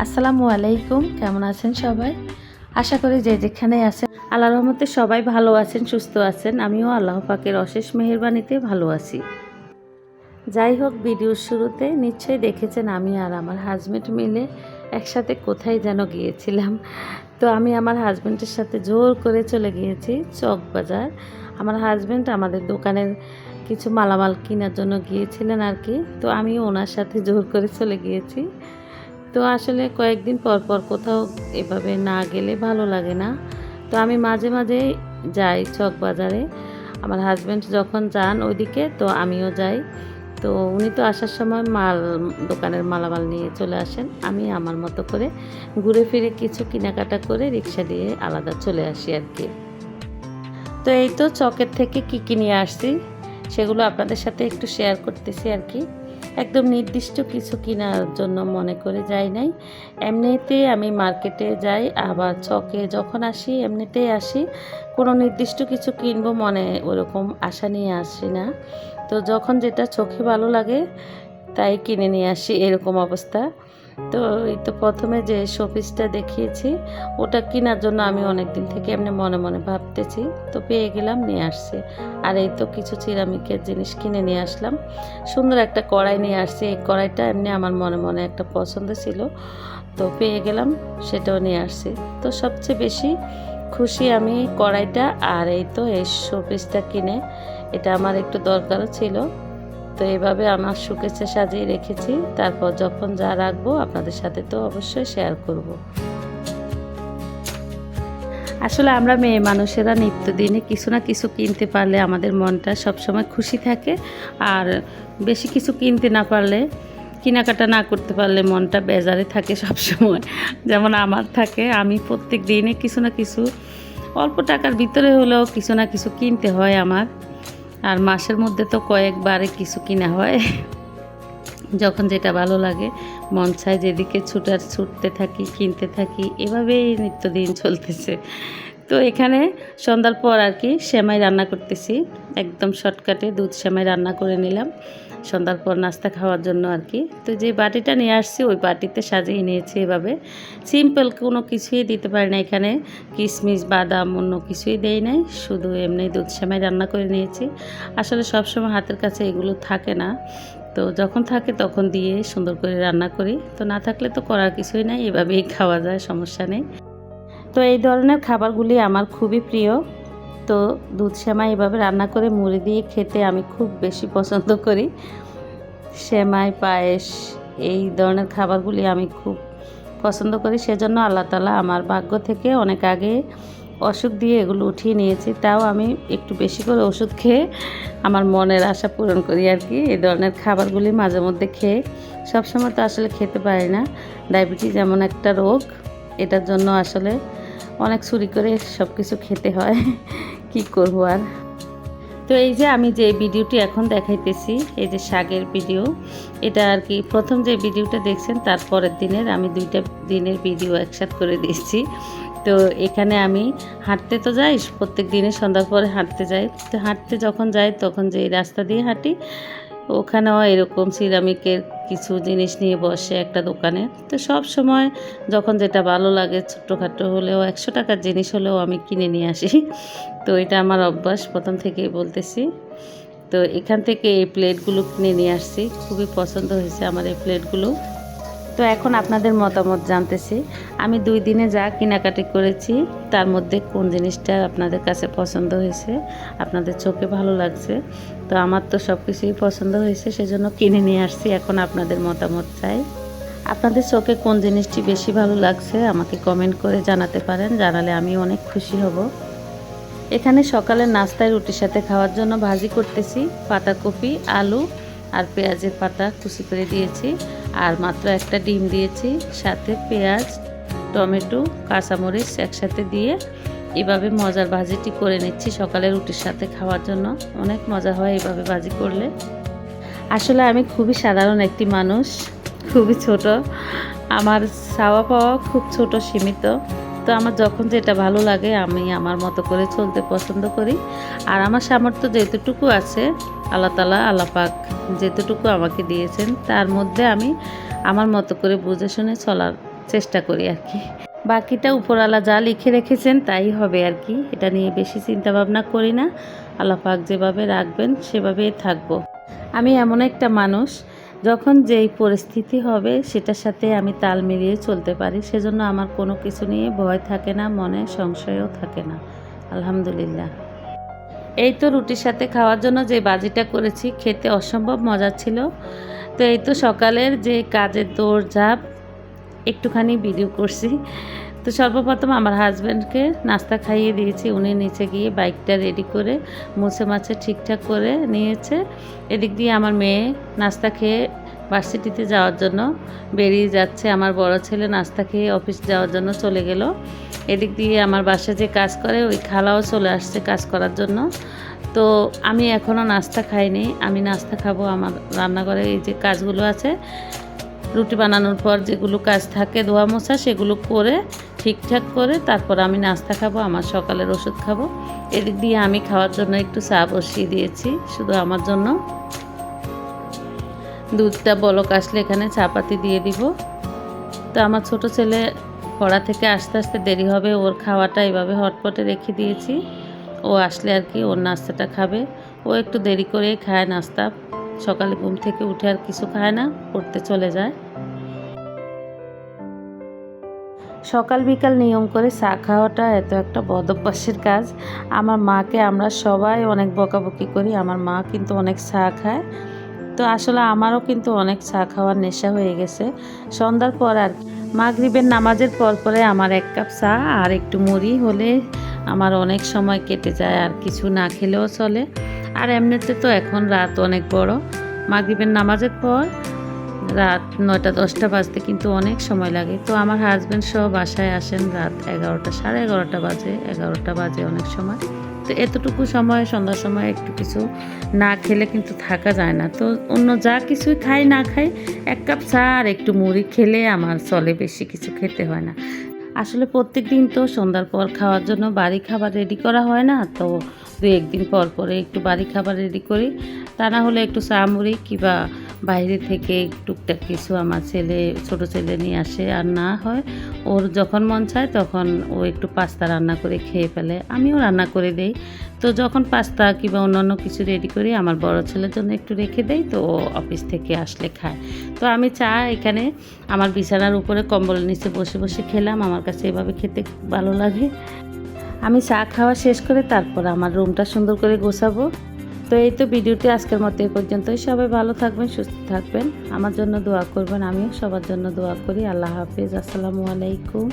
আসসালামু আলাইকুম, কেমন আছেন সবাই? আশা করি যে যেখানে আছেন, আল্লাহ রহমতে সবাই ভালো আছেন, সুস্থ আছেন। আমিও আল্লাহ পাকের অশেষ মেহেরবানিতে ভালো আছি। যাই হোক, ভিডিওর শুরুতে নিশ্চয়ই দেখেছেন আমি আর আমার হাজব্যান্ড মিলে একসাথে কোথায় যেন গিয়েছিলাম। তো আমি আমার হাজব্যান্ডের সাথে জোর করে চলে গিয়েছি চক বাজার। আমার হাজব্যান্ড আমাদের দোকানের কিছু মালামাল কেনার জন্য গিয়েছিলেন আর কি। তো আমি ওনার সাথে জোর করে চলে গিয়েছি। তো আসলে কয়েকদিন পর পর কোথাও এভাবে না গেলে ভালো লাগে না। তো আমি মাঝে মাঝে যাই চক বাজারে। আমার হাজব্যান্ড যখন যান ওইদিকে, তো আমিও যাই। তো উনি তো আসার সময় মাল, দোকানের মালামাল নিয়ে চলে আসেন। আমি আমার মতো করে ঘুরে ফিরে কিছু কেনাকাটা করে রিক্সা দিয়ে আলাদা চলে আসি আর কি তো এই তো চকের থেকে কী কী নিয়ে আসছি, সেগুলো আপনাদের সাথে একটু শেয়ার করতেছি আর কি একদম নির্দিষ্ট কিছু কেনার জন্য মনে করে যাই নাই। এমনিতে আমি মার্কেটে যাই, আবার চকে যখন আসি, এমনিতেই আসি। কোনো নির্দিষ্ট কিছু কিনবো মনে ওরকম আশা নিয়ে আসি না। তো যখন যেটা চোখে ভালো লাগে, তাই কিনে নিয়ে আসি, এরকম অবস্থা। তো এই তো প্রথমে যে শোপিসটা দেখিয়েছি, ওটা কেনার জন্য আমি অনেক দিন থেকে এমনি মনে মনে ভাবতেছি। তো পেয়ে গেলাম, নিয়ে আসছি। আর এই তো কিছু সিরামিকের জিনিস কিনে নিয়ে আসলাম। সুন্দর একটা কড়াই নিয়ে আসছি। এই কড়াইটা এমনি আমার মনে মনে একটা পছন্দ ছিল। তো পেয়ে গেলাম, সেটাও নিয়ে আসছি। তো সবচেয়ে বেশি খুশি আমি কড়াইটা আর এই তো এই শোপিসটা কিনে, এটা আমার একটু দরকারও ছিল। তো এভাবে আমার সুকেছে সাজিয়ে রেখেছি। তারপর যখন যা রাখব আপনাদের সাথে তো অবশ্যই শেয়ার করব। আসলে আমরা মেয়ে মানুষেরা নিত্যদিনে কিছু না কিছু কিনতে পারলে আমাদের মনটা সবসময় খুশি থাকে। আর বেশি কিছু কিনতে না পারলে, কেনাকাটা না করতে পারলে মনটা বেজারে থাকে সবসময়। যেমন আমার থাকে, আমি প্রত্যেক দিনে কিছু না কিছু, অল্প টাকার ভিতরে হলেও কিছু না কিছু কিনতে হয় আমার। আর মাসের মধ্যে তো কয়েকবারে কিছু কিনা হয়। যখন যেটা ভালো লাগে, মন চায় যেদিকে ছুটার, ছুটতে থাকি, কিনতে থাকি, এভাবেই নিত্যদিন চলতেছে। তো এখানে সন্ধ্যার পর আর কি সেমাই রান্না করতেছি। একদম শর্টকাটে দুধ সেমাই রান্না করে নিলাম। সন্ধ্যার পর নাস্তা খাওয়ার জন্য আর কি। তো যে বাটিটা নিয়ে আসছি, ওই বাটিতে সাজিয়ে নিয়েছি এভাবে। সিম্পল কোনো কিছুই দিতে পারি না এখানে। কিশমিশ বাদাম, অন্য কিছুই দেই নাই। শুধু এমনি দুধ সেমাই রান্না করে নিয়েছি। আসলে সবসময় হাতের কাছে এগুলো থাকে না। তো যখন থাকে তখন দিয়ে সুন্দর করে রান্না করি। তো না থাকলে তো করার কিছুই নাই। এভাবেই খাওয়া যায়, সমস্যা নেই। তো এই ধরনের খাবারগুলি আমার খুবই প্রিয়। তো দুধ সেমাই এভাবে রান্না করে মুড়ি দিয়ে খেতে আমি খুব বেশি পছন্দ করি। সেমাই পায়েস, এই ধরনের খাবারগুলি আমি খুব পছন্দ করি। সেজন্য আল্লাহ তালা আমার ভাগ্য থেকে অনেক আগে অসুখ দিয়ে এগুলো উঠিয়ে নিয়েছি। তাও আমি একটু বেশি করে ওষুধ খেয়ে আমার মনের আশা পূরণ করি আর কি। এই ধরনের খাবারগুলি মাঝে মধ্যে খেয়ে সবসময় তো আসলে খেতে পারি না। ডায়াবেটিস এমন একটা রোগ, এটার জন্য আসলে অনেক চুরি করে সব কিছু খেতে হয়। কি করব আর? তো এই যে আমি যে ভিডিওটি এখন দেখাইতেছি, এই যে শাকের ভিডিও, এটা আর কি প্রথম যে ভিডিওটা দেখছেন তারপরের দিনের আমি দুইটা দিনের ভিডিও একসাথ করে দিয়েছি। তো এখানে আমি হাঁটতে তো যাই, প্রত্যেক দিনে সন্ধ্যার পরে হাঁটতে যাই। তো হাঁটতে যখন যাই, তখন যে রাস্তা দিয়ে হাঁটি ওখানেও এরকম সিরামিকের কিছু জিনিস নিয়ে বসে একটা দোকানে। তো সব সময় যখন যেটা ভালো লাগে ছোটোখাটো হলেও একশো টাকার জিনিস হলেও আমি কিনে নিয়ে আসি। তো এটা আমার অভ্যাস, প্রথম থেকেই বলতেছি। তো এখান থেকে এই প্লেটগুলো কিনে নিয়ে আসছি। খুবই পছন্দ হয়েছে আমার এই প্লেটগুলো। তো এখন আপনাদের মতামত জানতেছি। আমি দুই দিনে যা কেনাকাটি করেছি, তার মধ্যে কোন জিনিসটা আপনাদের কাছে পছন্দ হয়েছে, আপনাদের চোখে ভালো লাগছে, তো আমার তো সব কিছুই পছন্দ হয়েছে, সেজন্য কিনে নিয়ে আসছি, এখন আপনাদের মতামত চাই। আপনাদের চোখে কোন জিনিসটি বেশি ভালো লাগছে, আমাকে কমেন্ট করে জানাতে পারেন, জানালে আমি অনেক খুশি হব। এখানে সকালের নাস্তায় রুটির সাথে খাওয়ার জন্য ভাজি করতেছি পাতাকপি আলু আর পেঁয়াজের পাতা কুচি করে দিয়েছি। আর মাত্র একটা ডিম দিয়েছি, সাথে পেঁয়াজ, টমেটো, কাঁচামরিচ একসাথে দিয়ে এভাবে মজার ভাজিটি করে নিচ্ছি সকালে রুটির সাথে খাওয়ার জন্য। অনেক মজা হয় এভাবে ভাজি করলে। আসলে আমি খুবই সাধারণ একটি মানুষ, খুবই ছোট। আমার চাওয়া পাওয়া খুব ছোট, সীমিত। তো আমার যখন যেটা ভালো লাগে, আমি আমার মতো করে চলতে পছন্দ করি। আর আমার সামর্থ্য যেতটুকু আছে, আল্লাহ তালা, আল্লাহ পাক যেতটুকু আমাকে দিয়েছেন, তার মধ্যে আমি আমার মতো করে বুঝে শুনে চলার চেষ্টা করি আর কি। বাকিটা উপরওয়ালা যা লিখে রেখেছেন, তাই হবে আর কি। এটা নিয়ে বেশি চিন্তা ভাবনা করি না। আল্লাহ পাক যেভাবে রাখবেন, সেভাবেই থাকব। আমি এমন একটা মানুষ যখন যেই পরিস্থিতি হবে, সেটার সাথে আমি তাল মিলিয়ে চলতে পারি। সেজন্য আমার কোনো কিছু নিয়ে ভয় থাকে না, মনে সংশয়ও থাকে না। আলহামদুলিল্লাহ। এই তো রুটির সাথে খাওয়ার জন্য যে বাজিটা করেছি, খেতে অসম্ভব মজা ছিল। তো এই তো সকালের যে কাজের দৌড়ঝাঁপ, একটুখানি ভিডিও করছি। তো সর্বপ্রথম আমার হাজব্যান্ডকে নাস্তা খাইয়ে দিয়েছি। উনি নিচে গিয়ে বাইকটা রেডি করে মুছে মাছে ঠিকঠাক করে নিয়েছে। এদিক দিয়ে আমার মেয়ে নাস্তা খেয়ে ভার্সিটিতে যাওয়ার জন্য বেরিয়ে যাচ্ছে। আমার বড় ছেলে নাস্তা খেয়ে অফিস যাওয়ার জন্য চলে গেল। এদিক দিয়ে আমার বাসা যে কাজ করে, ওই খালাও চলে আসছে কাজ করার জন্য। তো আমি এখনও নাস্তা খাইনি। আমি নাস্তা খাব আমার রান্নাঘরে। এই যে কাজগুলো আছে, রুটি বানানোর পর যেগুলো কাজ থাকে, ধোয়া মোছা সেগুলো করে ঠিকঠাক করে তারপর আমি নাস্তা খাব, আমার সকালের ওষুধ খাব। এদিক দিয়ে আমি খাওয়ার জন্য একটু চা বসিয়ে দিয়েছি, শুধু আমার জন্য। দুধটা বলক আসলে এখানে চাপাতি দিয়ে দিব। তো আমার ছোট ছেলে পড়া থেকে আস্তে আস্তে দেরি হবে, ওর খাওয়াটা এভাবে হটপটে রেখে দিয়েছি। ও আসলে আর কি, ওর নাস্তাটা খাবে। ও একটু দেরি করে খায় নাস্তা। সকালে ঘুম থেকে উঠে আর কিছু খায় না, পড়তে চলে যায়। সকাল বিকাল নিয়ম করে চা খাওয়াটা এত একটা বদভ্যাসের কাজ। আমার মাকে আমরা সবাই অনেক বকাবকি করি, আমার মা কিন্তু অনেক চা খায়। তো আসলে আমারও কিন্তু অনেক চা খাওয়ার নেশা হয়ে গেছে। সন্ধ্যার পর আর মাগরিবের নামাজের পর পরে আমার এক কাপ চা আর একটু মুড়ি হলে আমার অনেক সময় কেটে যায় আর কিছু না খেলেও চলে। আর এমনিতে তো এখন রাত অনেক বড়। মাগরিবের নামাজের পর রাত নয়টা, দশটা বাজতে কিন্তু অনেক সময় লাগে। তো আমার হাজব্যান্ড সহ বাসায় আসেন রাত এগারোটা, সাড়ে এগারোটা বাজে এগারোটা বাজে অনেক সময়। তো এতটুকু সময়, সন্ধ্যার সময় একটু কিছু না খেলে কিন্তু থাকা যায় না। তো অন্য যা কিছুই খাই, না খাই, এক কাপ চা আর একটু মুড়ি খেলে আমার চলে, বেশি কিছু খেতে হয় না। আসলে প্রত্যেক দিন তো সন্ধ্যার পর খাওয়ার জন্য বাড়ি খাবার রেডি করা হয় না। তো দু একদিন পর পরে একটু বাড়ি খাবার রেডি করি। তা না হলে একটু চা, মুড়ি কিংবা বাইরে থেকে টুকটাক কিছু আমার ছেলে, ছোট ছেলে নিয়ে আসে। আর না হয় ওর যখন মন চায় তখন ও একটু পাস্তা রান্না করে খেয়ে ফেলে। আমিও রান্না করে দেই। তো যখন পাস্তা কিংবা অন্যান্য কিছু রেডি করি, আমার বড় ছেলের জন্য একটু রেখে দেই, তো ও অফিস থেকে আসলে খায়। তো আমি চা এখানে আমার বিছানার উপরে কম্বলের নিচে বসে বসে খেলাম। আমার কাছে এভাবে খেতে ভালো লাগে। আমি চা খাওয়া শেষ করে তারপর আমার রুমটা সুন্দর করে গোছাবো। তো এই তো ভিডিওটি আজকের মতো এ পর্যন্তই। সবাই ভালো থাকবেন, সুস্থ থাকবেন। আমার জন্য দোয়া করবেন, আমিও সবার জন্য দোয়া করি। আল্লাহ হাফিজ। আসসালামু আলাইকুম।